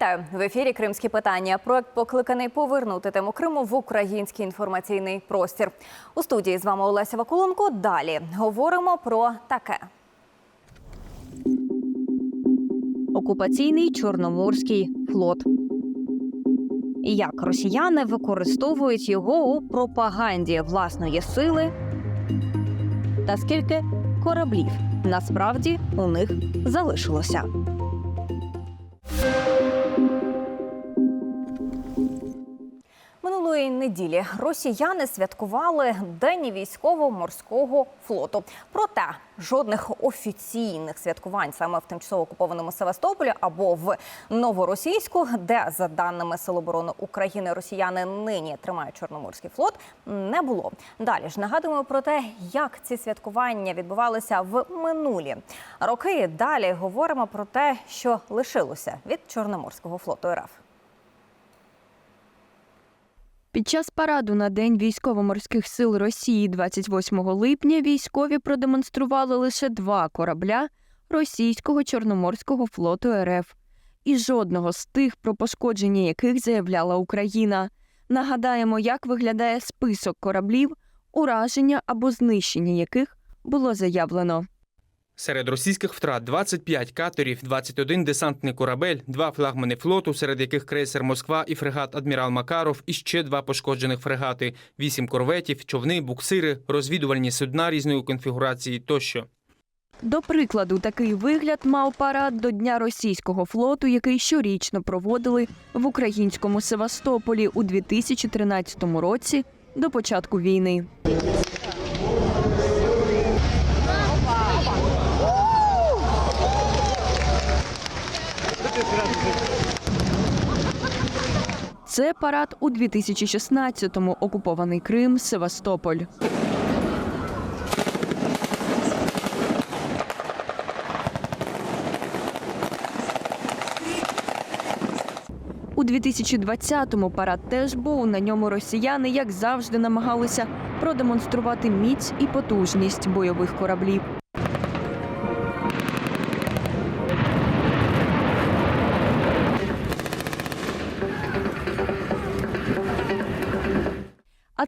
Вітаю в ефірі Кримські питання. Проект покликаний повернути тему Криму в український інформаційний простір. У студії з вами Олеся Вакуленко. Далі говоримо про таке. окупаційний Чорноморський флот. Як росіяни використовують його у пропаганді власної сили та скільки кораблів насправді у них залишилося. Минулої неділі росіяни святкували День військово-морського флоту. Проте жодних офіційних святкувань саме в тимчасово окупованому Севастополі або в Новоросійську, де за даними Сил України росіяни нині тримають Чорноморський флот, не було. Далі ж нагадуємо про те, як ці святкування відбувалися в минулі роки. Далі говоримо про те, що лишилося від Чорноморського флоту РФ. Під час параду на День військово-морських сил Росії 28 липня військові продемонстрували лише два корабля російського Чорноморського флоту РФ, і жодного з тих, про пошкодження яких заявляла Україна. Нагадаємо, як виглядає список кораблів, ураження або знищення яких було заявлено. Серед російських втрат 25 катерів, 21 десантний корабель, два флагмани флоту, серед яких крейсер Москва і фрегат Адмірал Макаров, і ще два пошкоджених фрегати, вісім корветів, човни, буксири, розвідувальні судна різної конфігурації тощо. До прикладу, такий вигляд мав парад до Дня російського флоту, який щорічно проводили в українському Севастополі у 2013 році до початку війни. Це парад у 2016-му окупований Крим, Севастополь. У 2020-му парад теж був. На ньому росіяни, як завжди, намагалися продемонструвати міць і потужність бойових кораблів.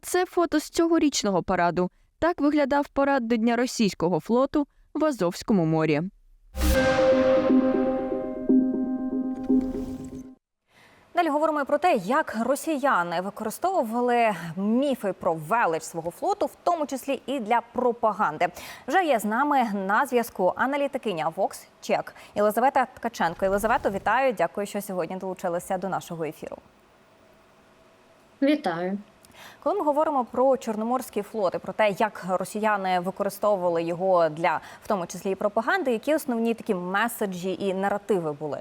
Це фото з цьогорічного параду. Так виглядав парад до Дня російського флоту в Азовському морі. Далі говоримо про те, як росіяни використовували міфи про велич свого флоту, в тому числі і для пропаганди. Вже є з нами на зв'язку аналітикиня Vox Чек Єлизавета Ткаченко. Єлизавето, вітаю. Дякую, що сьогодні долучилися до нашого ефіру. Вітаю. Коли ми говоримо про Чорноморський флот і про те, як росіяни використовували його для в тому числі і пропаганди, які основні такі меседжі і наративи були?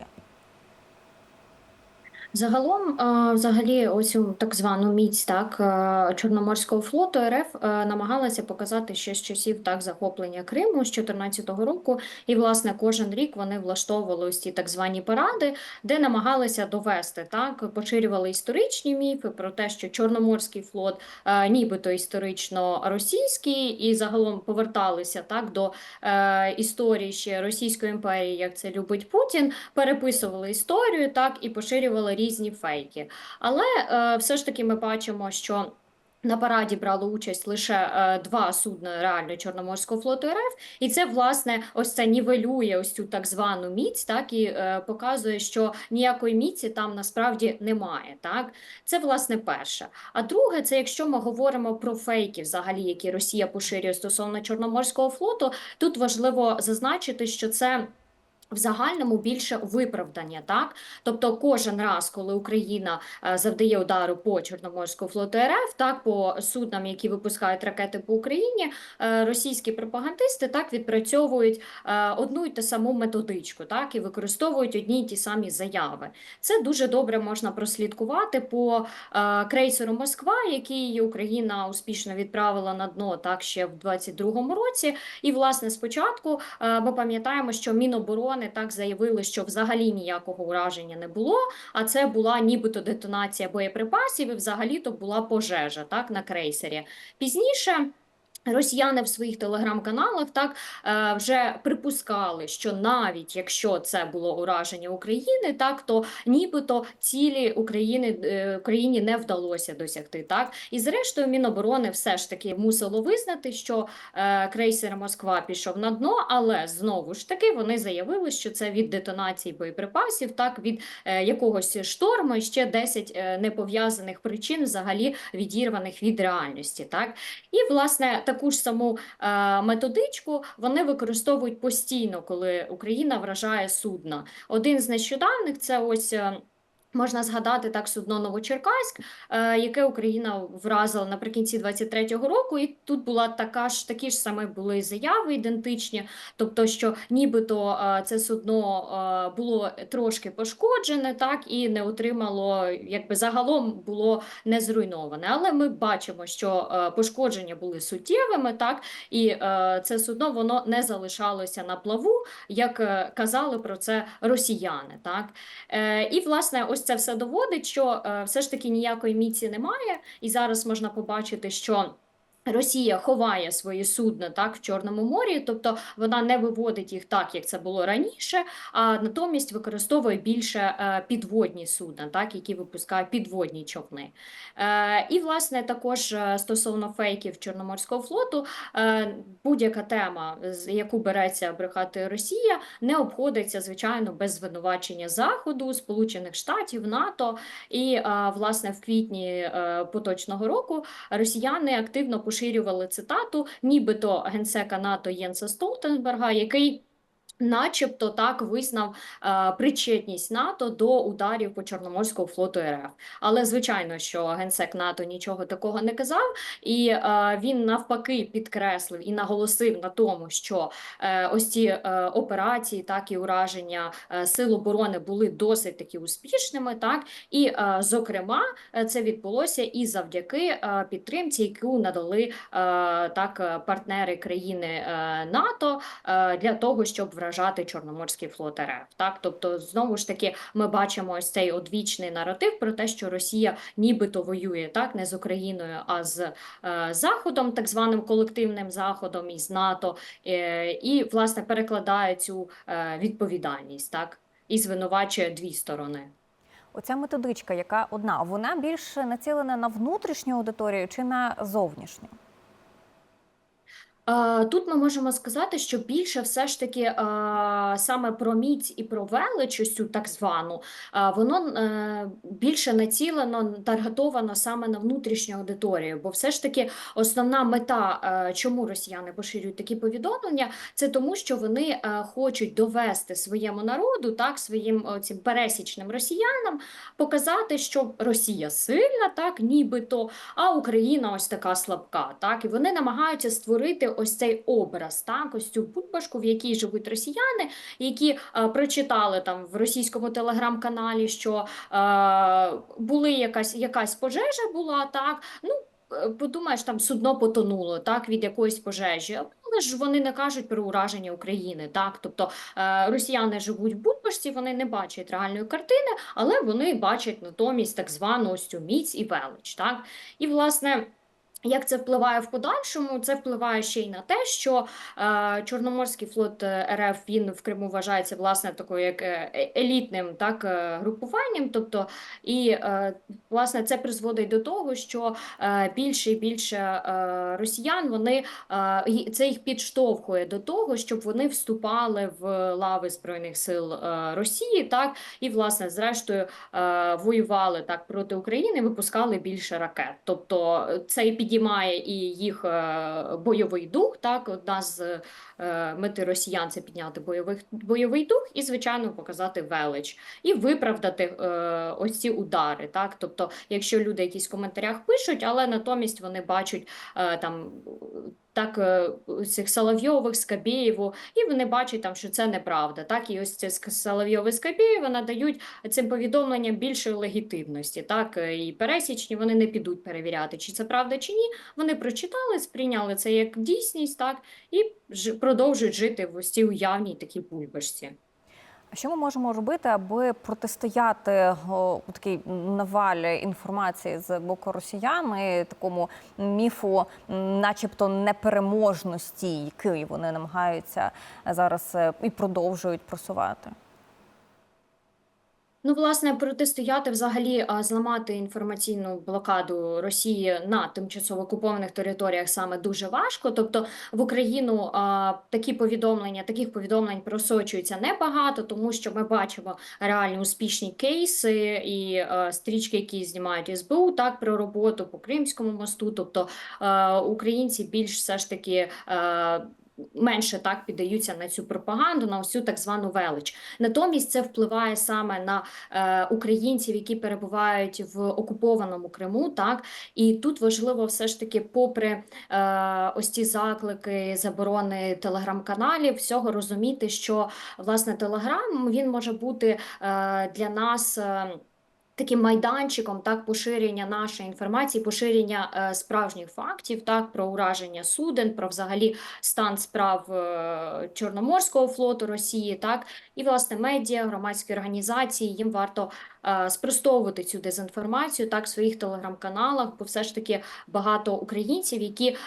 Загалом, е, взагалі, ось так звану міць так е, Чорноморського флоту РФ е, намагалася показати ще з часів так захоплення Криму з 2014 року. І власне кожен рік вони влаштовували ось ці так звані паради, де намагалися довести так, поширювали історичні міфи про те, що Чорноморський флот нібито історично російський, і загалом поверталися так до історії ще Російської імперії, як це любить Путін, переписували історію так і поширювали різні фейки. Але е, все ж таки ми бачимо, що на параді брало участь лише е, два судна реально Чорноморського флоту РФ, і це власне ось це нівелює ось цю так звану міць, так і е, показує, що ніякої міці там насправді немає. Так, це власне перше. А друге, це якщо ми говоримо про фейки, взагалі, які Росія поширює стосовно Чорноморського флоту, тут важливо зазначити, що це. В загальному більше виправдання, так тобто кожен раз, коли Україна е, завдає удару по Чорноморському флоту РФ, так по суднам, які випускають ракети по Україні, е, російські пропагандисти так відпрацьовують е, одну й ту саму методичку, так і використовують одні й ті самі заяви. Це дуже добре можна прослідкувати по крейсеру Москва, який Україна успішно відправила на дно так ще в 22-му році. І власне спочатку ми пам'ятаємо, що Міноборони так заявили, що взагалі ніякого ураження не було. А це була нібито детонація боєприпасів, і взагалі то була пожежа так на крейсері. Пізніше. Росіяни в своїх телеграм-каналах так е, вже припускали, що навіть якщо це було ураження України, так то нібито цілі України е, Україні не вдалося досягти. Так і зрештою Міноборони все ж таки мусило визнати, що е, крейсер Москва пішов на дно, але знову ж таки вони заявили, що це від детонації боєприпасів, так від якогось шторму ще 10 е, непов'язаних причин, взагалі відірваних від реальності. Так і власне таку ж саму е, методичку вони використовують постійно, коли Україна вражає судна. Один з нещодавних це ось. Можна згадати так судно Новочеркаськ, е, яке Україна вразила наприкінці 23-го року, і тут була така ж такі ж саме були заяви ідентичні, тобто, що нібито е, це судно е, було трошки пошкоджене, так і не отримало, якби загалом було не зруйноване. Але ми бачимо, що пошкодження були суттєвими, так і це судно воно не залишалося на плаву, як казали про це росіяни. Так і власне, ось це все доводить, що е, все ж таки ніякої міці немає, і зараз можна побачити, що. Росія ховає свої судна так в Чорному морі, тобто вона не виводить їх так, як це було раніше, а натомість використовує більше е, підводні судна, так які випускають підводні човни. Е, і власне також е, стосовно фейків Чорноморського флоту, будь-яка тема, з яку береться брехати Росія, не обходиться звичайно без звинувачення Заходу, Сполучених Штатів, НАТО. І власне в квітні поточного року росіяни активно поширювали цитату, нібито генсека НАТО Єнса Столтенберга, який. Начебто так визнав е, причетність НАТО до ударів по Чорноморському флоту РФ. Але звичайно, що генсек НАТО нічого такого не казав, і е, він навпаки підкреслив і наголосив на тому, що е, ось ці е, операції, так і ураження е, сил оборони були досить таки успішними. Так і е, зокрема, е, це відбулося і завдяки е, підтримці, яку надали е, так партнери країни е, НАТО е, для того, щоб вражати Чорноморський флот РФ. Так, тобто, знову ж таки, ми бачимо ось цей одвічний наратив про те, що Росія нібито воює так не з Україною, а з е, Заходом, так званим колективним Заходом із НАТО, е, і власне перекладає цю е, відповідальність, так і звинувачує дві сторони. Оця методичка, яка одна, вона більше націлена на внутрішню аудиторію чи на зовнішню? Е, Тут ми можемо сказати, що більше все ж таки е, саме про міць і про велич, цю так звану, е, воно більше націлено, таргетовано саме на внутрішню аудиторію. Бо все ж таки основна мета, чому росіяни поширюють такі повідомлення, це тому, що вони хочуть довести своєму народу, так, своїм цим пересічним росіянам, показати, що Росія сильна, так, нібито, а Україна ось така слабка. Так, і вони намагаються створити ось цей образ, так, ось цю бульбашку, в якій живуть росіяни, які е, прочитали там в російському телеграм-каналі, що е, були якась, якась пожежа була, так, ну, е, подумаєш, там судно потонуло, так, від якоїсь пожежі. Але ж вони не кажуть про ураження України, так, тобто е, росіяни живуть в бульбашці, вони не бачать реальної картини, але вони бачать натомість так звану ось цю міць і велич, так, і власне. Як це впливає в подальшому? Це впливає ще й на те, що е, Чорноморський флот е, РФ він в Криму вважається власне такою як е, е- елітним так групуванням. Тобто, і е, власне це призводить до того, що е, більше і більше е, росіян вони е, це їх підштовхує до того, щоб вони вступали в лави збройних сил е, Росії, так і власне, зрештою, е, воювали так проти України, випускали більше ракет. Тобто е, це і підіймає і їх е, бойовий дух. Так, одна з мети росіян це підняти бойовий, бойовий дух і, звичайно, показати велич і виправдати е, ось ці удари. Так, тобто, якщо люди якісь в коментарях пишуть, але натомість вони бачать е, там. Так, е, цих Соловйових, Скабєєву, і вони бачать там, що це неправда. Так, і ось ці Соловйови Скабєєва надають цим повідомленням більшої легітимності. Так, е, і пересічні вони не підуть перевіряти, чи це правда, чи ні. Вони прочитали, сприйняли це як дійсність, так, і продовжують жити в ось цій уявній такій бульбашці. А Що ми можемо робити, аби протистояти о, такій навалі інформації з боку росіян і такому міфу, начебто, непереможності, який вони намагаються зараз е, і продовжують просувати? Ну, власне, протистояти взагалі, а, зламати інформаційну блокаду Росії на тимчасово окупованих територіях саме дуже важко. Тобто в Україну а, такі повідомлення, таких повідомлень просочується небагато, тому що ми бачимо реальні успішні кейси і а, стрічки, які знімають СБУ, так про роботу по Кримському мосту. Тобто а, українці більш все ж таки. А, Менше так піддаються на цю пропаганду, на всю так звану велич. Натомість це впливає саме на е, українців, які перебувають в окупованому Криму. Так і тут важливо все ж таки, попри е, ось ці заклики заборони телеграм-каналів, всього розуміти, що власне телеграм він може бути е, для нас. Е, Таким майданчиком так поширення нашої інформації, поширення е, справжніх фактів, так про ураження суден, про взагалі стан справ е, Чорноморського флоту Росії, так. І власне медіа, громадські організації їм варто спростовувати цю дезінформацію так в своїх телеграм-каналах, бо все ж таки багато українців, які е,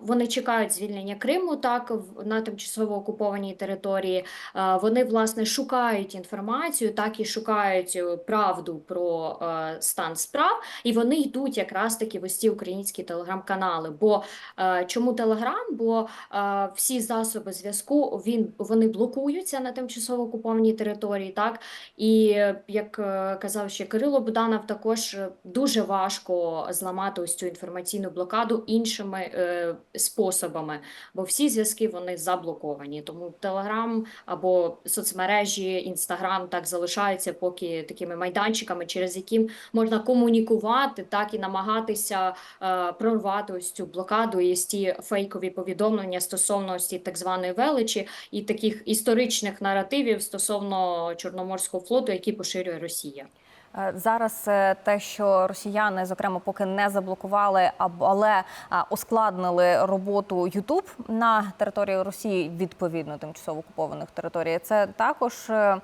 вони чекають звільнення Криму, так на тимчасово окупованій території. Е, Вони власне шукають інформацію, так і шукають е, правду про е, стан справ, і вони йдуть якраз таки в ось ці українські телеграм-канали. Бо е, чому Телеграм? Бо е, всі засоби зв'язку він вони блокуються на тимчасово окупованій території, так і е, як е, казав ще Кирило Буданов, також е, дуже важко зламати ось цю інформаційну блокаду іншими е, способами, бо всі зв'язки вони заблоковані. Тому Телеграм або соцмережі, Інстаграм так залишаються поки такими майданчиками, через які можна комунікувати, так і намагатися е, прорвати ось цю блокаду і ті фейкові повідомлення стосовно ось так званої величі і таких історичних наративів стосовно Чорноморського флоту, які поширює Росія. Е, Зараз е, те, що росіяни, зокрема, поки не заблокували, але ускладнили роботу Ютуб на території Росії відповідно тимчасово окупованих територій, це також е,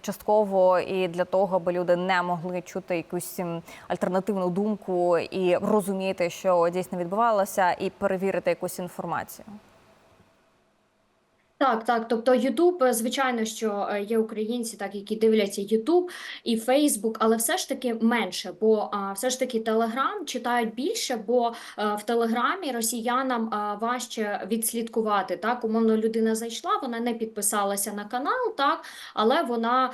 частково і для того, аби люди не могли чути якусь альтернативну думку і розуміти, що дійсно відбувалося, і перевірити якусь інформацію. Так, так. Тобто Ютуб, е, звичайно, що е, є українці, так які дивляться Ютуб і Фейсбук, але все ж таки менше, бо все ж таки Телеграм читають більше, бо е, в Телеграмі росіянам важче відслідкувати. Так, умовно, людина зайшла, вона не підписалася на канал, так, але вона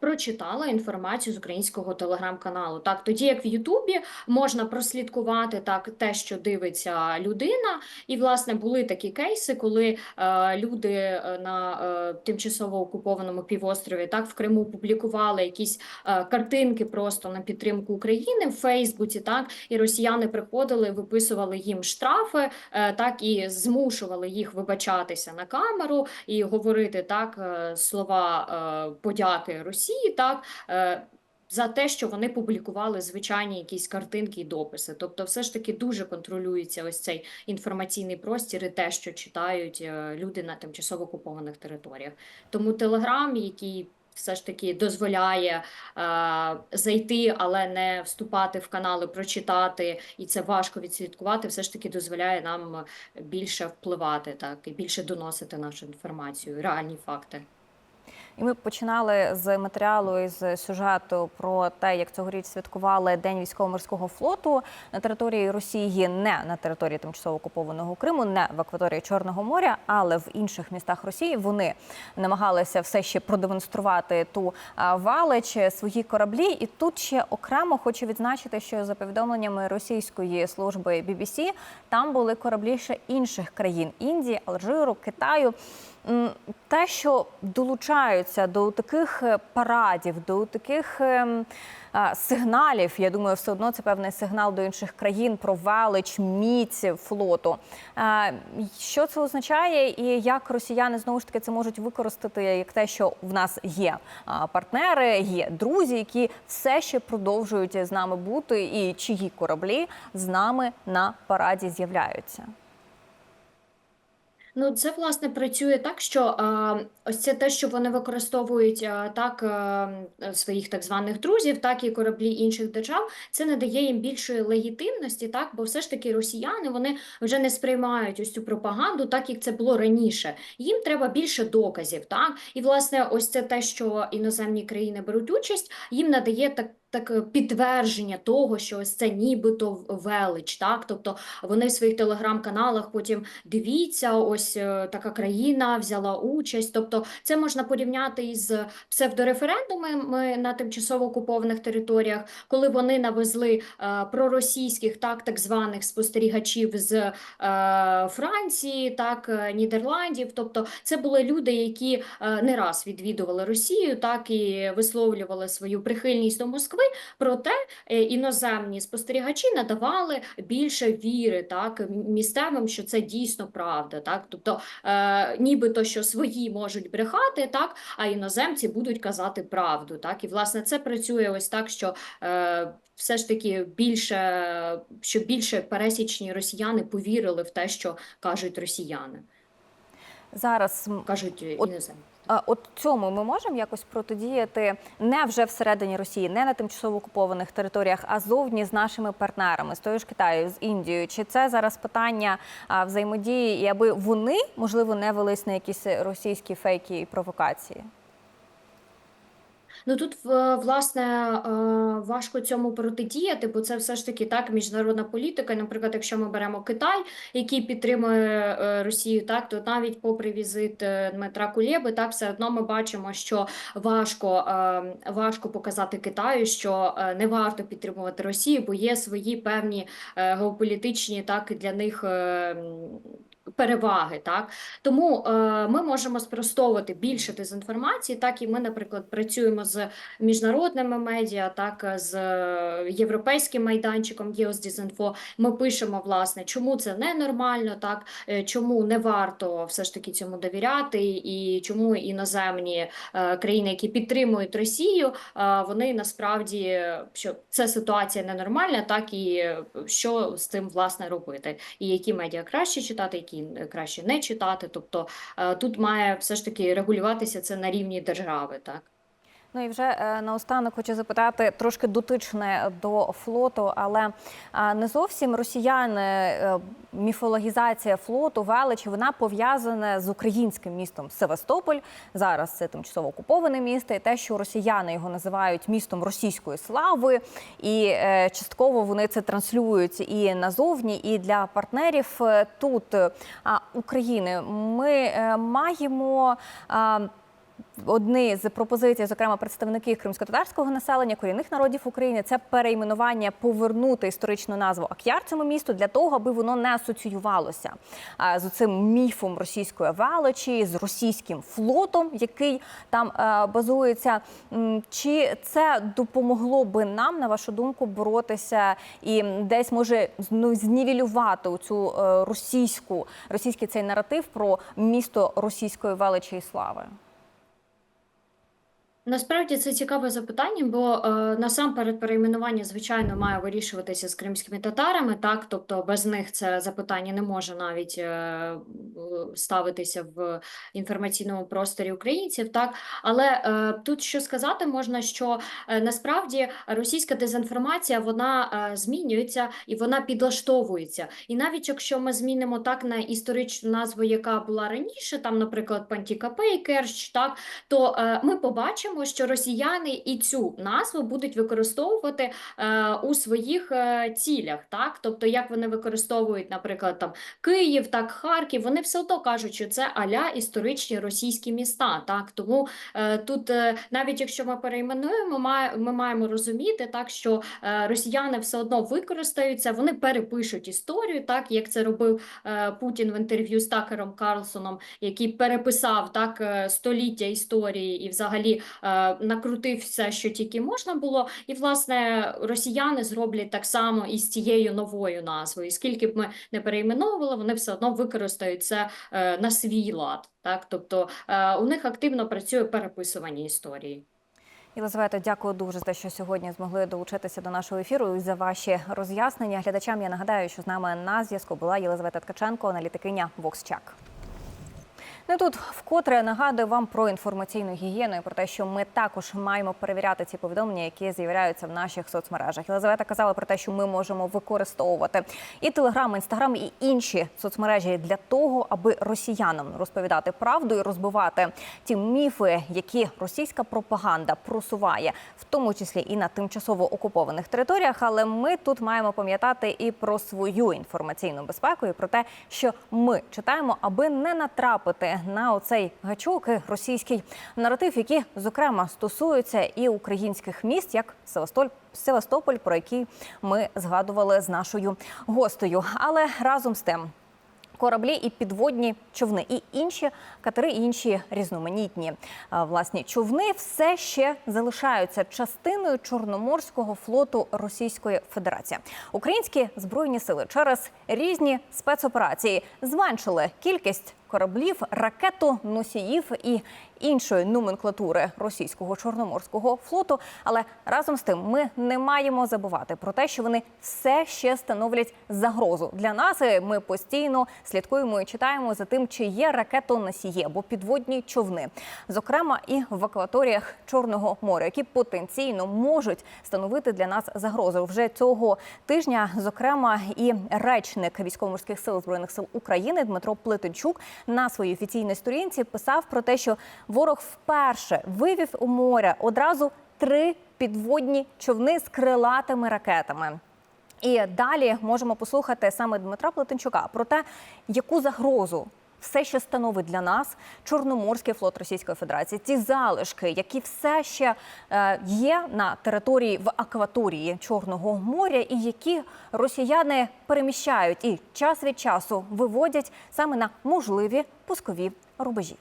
прочитала інформацію з українського телеграм-каналу. Так, тоді як в Ютубі можна прослідкувати так те, що дивиться людина, і власне були такі кейси, коли люди е, на е, тимчасово окупованому півострові так в Криму публікували якісь е, картинки просто на підтримку України в Фейсбуці, так і росіяни приходили, виписували їм штрафи, так і змушували їх вибачатися на камеру і говорити так слова подяки Росії, так. За те, що вони публікували звичайні якісь картинки і дописи, тобто, все ж таки дуже контролюється ось цей інформаційний простір і те, що читають е, люди на тимчасово окупованих територіях. Тому Телеграм, який все ж таки дозволяє е, зайти, але не вступати в канали, прочитати, і це важко відслідкувати, все ж таки дозволяє нам більше впливати, так і більше доносити нашу інформацію, реальні факти. І ми починали з матеріалу і з сюжету про те, як цьогоріч святкували День військово-морського флоту на території Росії, не на території тимчасово окупованого Криму, не в акваторії Чорного моря, але в інших містах Росії вони намагалися все ще продемонструвати ту валич, свої кораблі. І тут ще окремо хочу відзначити, що за повідомленнями російської служби BBC, там були кораблі ще інших країн Індії, Алжиру, Китаю. Те, що долучаються до таких е, парадів, до таких ем, сигналів, я думаю, все одно це певний сигнал до інших країн про велич, міць флоту. Що це означає, і як росіяни знову ж таки це можуть використати як те, що в нас є партнери, є друзі, які все ще продовжують з нами бути, і чиї кораблі з нами на параді з'являються. Ну, це власне працює так, що е, ось це те, що вони використовують е, так е, своїх так званих друзів, так і кораблі інших держав. Це надає їм більшої легітимності, так, бо все ж таки росіяни вони вже не сприймають ось цю пропаганду, так як це було раніше. Їм треба більше доказів, так і власне, ось це те, що іноземні країни беруть участь, їм надає так. Таке підтвердження того, що ось це нібито велич, так тобто вони в своїх телеграм-каналах потім дивіться, ось е, така країна взяла участь. Тобто, це можна порівняти із псевдореферендумами на тимчасово окупованих територіях, коли вони навезли е, проросійських, так так званих спостерігачів з е, Франції, так е, Нідерландів. Тобто, це були люди, які е, не раз відвідували Росію, так і висловлювали свою прихильність до Москви. Проте е, іноземні спостерігачі надавали більше віри так місцевим, що це дійсно правда. Так, тобто, е, нібито що свої можуть брехати, так, а іноземці будуть казати правду. Так, і власне це працює ось так, що е, все ж таки більше, що більше пересічні росіяни повірили в те, що кажуть росіяни, Зараз кажуть е, іноземці. От цьому ми можемо якось протидіяти не вже всередині Росії, не на тимчасово окупованих територіях, а зовні з нашими партнерами, з тою ж Китаю, з Індією. Чи це зараз питання взаємодії, і аби вони можливо не велись на якісь російські фейки і провокації? Ну тут власне е, важко цьому протидіяти, бо це все ж таки так міжнародна політика. Наприклад, якщо ми беремо Китай, який підтримує е, Росію, так то навіть попри візит е, Дмитра Кулєби, так все одно ми бачимо, що важко, важко показати Китаю, що не варто підтримувати Росію, бо є свої певні геополітичні так для них. Переваги, так тому е, ми можемо спростовувати більше дезінформації. Так і ми, наприклад, працюємо з міжнародними медіа, так з європейським майданчиком Єоздізінфо. Ми пишемо власне, чому це ненормально, так е, чому не варто все ж таки цьому довіряти, і чому іноземні е, країни, які підтримують Росію, е, вони насправді що це ситуація ненормальна, так і що з цим власне робити, і які медіа краще читати, які е, краще не читати. Тобто е, тут має все ж таки регулюватися це на рівні держави, так. Ну і вже е, наостанок хочу запитати трошки дотичне до флоту, але не зовсім росіяни, е, міфологізація флоту, велич, вона пов'язана з українським містом Севастополь. Зараз це тимчасово окуповане місто, і те, що росіяни його називають містом російської слави, і е, частково вони це транслюють і назовні, і для партнерів тут України. Ми маємо. Одні з пропозицій, зокрема представників кримськотатарського населення, корінних народів України, це перейменування, повернути історичну назву Ак'яр цьому місту для того, аби воно не асоціювалося з цим міфом російської величі, з російським флотом, який там е, базується. Чи це допомогло би нам, на вашу думку, боротися і десь може ну, знівелювати цю російську російський цей наратив про місто російської величі і слави? Насправді це цікаве запитання, бо е, насамперед перейменування, звичайно, має вирішуватися з кримськими татарами, так, тобто без них це запитання не може навіть е, ставитися в інформаційному просторі українців, так, але е, тут що сказати можна, що е, насправді російська дезінформація, вона е, змінюється і вона підлаштовується. І навіть якщо ми змінимо так на історичну назву, яка була раніше, там, наприклад, Пантікапе і Керч, так, то е, ми побачимо, що росіяни і цю назву будуть використовувати е, у своїх е, цілях. Так? Тобто, як вони використовують, наприклад, там Київ, так Харків, вони все одно кажуть, що це аля історичні російські міста. Так? Тому е, тут, е, навіть якщо ми перейменуємо, має, ми маємо розуміти, так, що е, росіяни все одно використаються, вони перепишуть історію, так, як це робив е, Путін в інтерв'ю з Такером Карлсоном, який переписав так е, століття історії і взагалі е, накрутив все, що тільки можна було. І, власне, росіяни зроблять так само і з цією новою назвою. Скільки б ми не перейменовували, вони все одно використають це е, на свій лад. Так? Тобто е, у них активно працює переписування історії. Єлизавета, дякую дуже за те, що сьогодні змогли долучитися до нашого ефіру і за ваші роз'яснення. Глядачам я нагадаю, що з нами на зв'язку була Єлизавета Ткаченко, аналітикиня Воксчак. Не тут вкотре нагадую вам про інформаційну гігієну і про те, що ми також маємо перевіряти ці повідомлення, які з'являються в наших соцмережах. Єлизавета казала про те, що ми можемо використовувати і Телеграм, Інстаграм, і інші соцмережі для того, аби росіянам розповідати правду і розбивати ті міфи, які російська пропаганда просуває, в тому числі і на тимчасово окупованих територіях. Але ми тут маємо пам'ятати і про свою інформаційну безпеку, і про те, що ми читаємо, аби не натрапити на оцей гачок російський наратив, які зокрема стосуються і українських міст, як Севастополь, Севастополь, про який ми згадували з нашою гостею. Але разом з тим. Кораблі і підводні човни, і інші катери, і інші різноманітні власні човни все ще залишаються частиною Чорноморського флоту Російської Федерації. Українські збройні сили через різні спецоперації зменшили кількість кораблів, ракетоносіїв і іншої номенклатури російського чорноморського флоту. Але разом з тим ми не маємо забувати про те, що вони все ще становлять загрозу для нас. Ми постійно слідкуємо і читаємо за тим, чи є ракетоносії або підводні човни, зокрема і в акваторіях Чорного моря, які потенційно можуть становити для нас загрозу. Вже цього тижня, зокрема, і речник військово-морських сил збройних сил України Дмитро Плетенчук на своїй офіційній сторінці писав про те, що ворог вперше вивів у море одразу три підводні човни з крилатими ракетами. І далі можемо послухати саме Дмитра Плетенчука про те, яку загрозу все ще становить для нас Чорноморський флот Російської Федерації. Ті залишки, які все ще е, є на території в акваторії Чорного моря, і які росіяни переміщають і час від часу виводять саме на можливі пускові рубежі.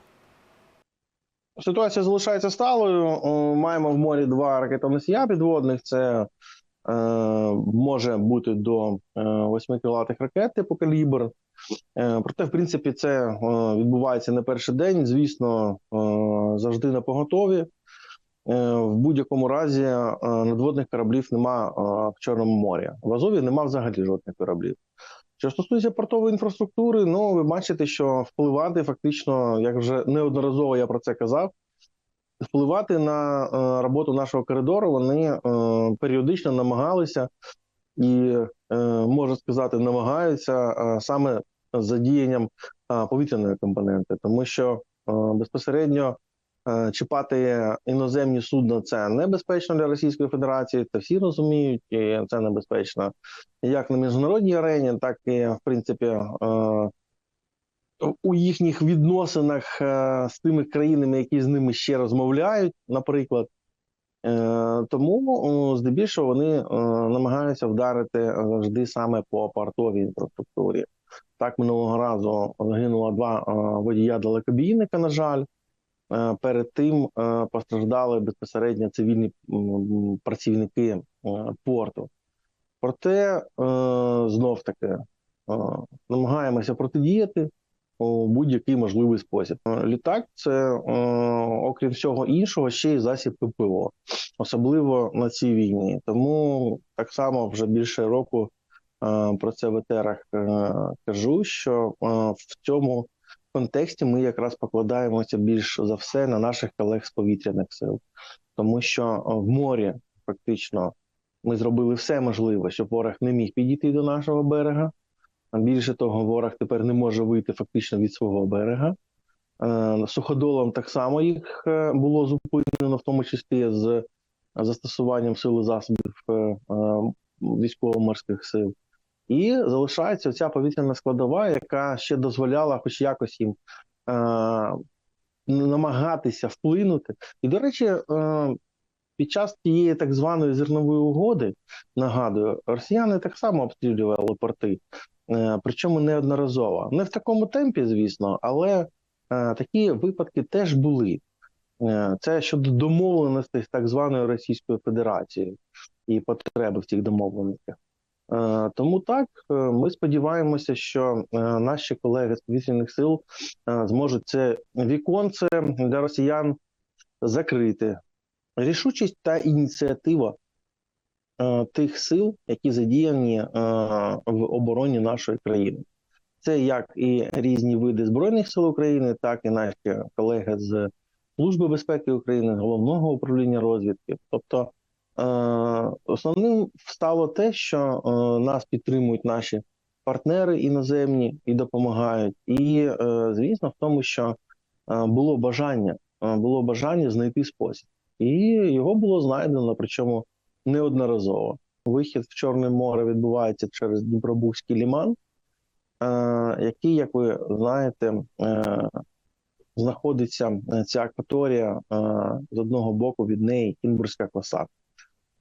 Ситуація залишається сталою. Маємо в морі два ракетоносія підводних. Це е, може бути до е, 8 крилатих ракет типу калібр. Е, проте, в принципі, це е, відбувається не перший день. Звісно, е, завжди на поготові. В будь-якому разі надводних кораблів нема в Чорному морі. В Азові нема взагалі жодних кораблів. Що стосується портової інфраструктури, ну ви бачите, що впливати фактично, як вже неодноразово я про це казав, впливати на роботу нашого коридору вони періодично намагалися і, е, можна сказати, намагаються саме задіянням е, повітряної компоненти, тому що е, безпосередньо е, чіпати іноземні судна це небезпечно для Російської Федерації, це всі розуміють, і це небезпечно як на міжнародній арені, так і в принципі. е, у їхніх відносинах е, з тими країнами, які з ними ще розмовляють, наприклад. Е, Тому здебільшого вони е, намагаються вдарити завжди саме по портовій інфраструктурі. Так минулого разу загинуло два е, водія далекобійника, на жаль. Е, Перед тим е, постраждали безпосередньо цивільні працівники порту. Проте, знов таки, намагаємося протидіяти у будь-який можливий спосіб. Літак це, окрім всього іншого, ще й засіб ППО, особливо на цій війні. Тому так само вже більше року про це в етерах е, кажу, що е, в цьому контексті ми якраз покладаємося більш за все на наших колег з повітряних сил, тому що е, в морі фактично ми зробили все можливе, щоб ворог не міг підійти до нашого берега. Більше того, ворог тепер не може вийти фактично від свого берега. Е, Суходолом так само їх е, було зупинено, в тому числі з застосуванням сили засобів е, е, військово-морських сил. І залишається ця повітряна складова, яка ще дозволяла хоч якось їм е, намагатися вплинути. І, до речі, е, під час тієї так званої зернової угоди, нагадую, росіяни так само обстрілювали порти. Е, Причому неодноразово. Не в такому темпі, звісно, але е, такі випадки теж були. Е, Це щодо домовленостей з так званою Російською Федерацією і потреби в цих домовленостях. Е, Тому так е, ми сподіваємося, що е, наші колеги з повітряних сил зможуть це віконце для росіян закрити. Рішучість та ініціатива тих сил, які задіяні в обороні нашої країни. Це як і різні види збройних сил України, так і наші колеги з Служби безпеки України, головного управління розвідки. Тобто основним стало те, що е, нас підтримують наші партнери іноземні і допомагають. І е, звісно, в тому, що е, було бажання, е, було бажання знайти спосіб, і його було знайдено, причому неодноразово. Вихід в Чорне море відбувається через Дніпробузький ліман, е, який, як ви знаєте, е, знаходиться е, ця акваторія е, з одного боку від неї Кінбурзька коса.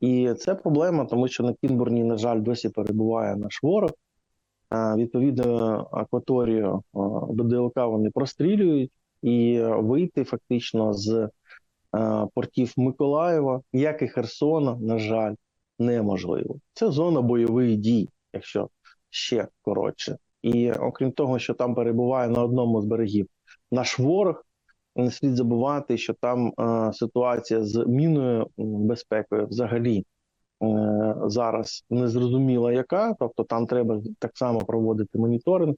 І це проблема, тому що на Кінбурні, на жаль, досі перебуває наш ворог. Відповідно, акваторію е, БДЛК вони прострілюють, і вийти фактично з портів Миколаєва, як і Херсона, на жаль, неможливо. Це зона бойових дій, якщо ще коротше. І окрім того, що там перебуває на одному з берегів наш ворог, не слід забувати, що там е, ситуація з міною безпекою взагалі е, зараз незрозуміла яка, тобто там треба так само проводити моніторинг.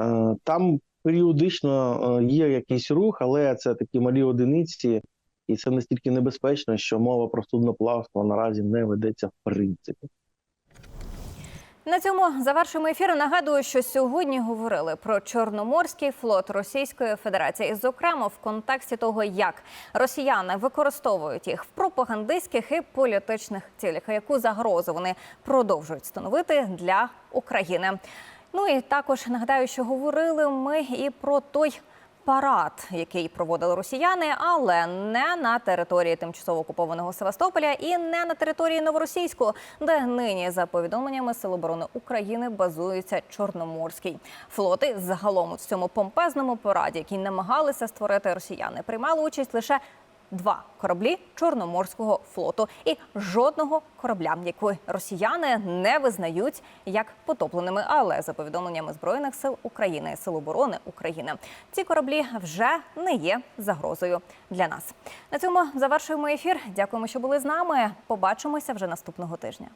Е, там періодично е, є якийсь рух, але це такі малі одиниці, і це настільки небезпечно, що мова про судноплавство наразі не ведеться в принципі. На цьому завершуємо ефір. Нагадую, що сьогодні говорили про Чорноморський флот Російської Федерації, зокрема в контексті того, як росіяни використовують їх в пропагандистських і політичних цілях, яку загрозу вони продовжують становити для України. Ну і також нагадаю, що говорили ми і про той. Парад, який проводили росіяни, але не на території тимчасово окупованого Севастополя і не на території Новоросійську, де нині, за повідомленнями Сил оборони України, базується Чорноморський флоти. Загалом у цьому помпезному параді, який намагалися створити росіяни, приймали участь лише два кораблі Чорноморського флоту і жодного корабля, який росіяни не визнають як потопленими. Але за повідомленнями збройних сил України і Сил оборони України, ці кораблі вже не є загрозою для нас. На цьому завершуємо ефір. Дякуємо, що були з нами. Побачимося вже наступного тижня.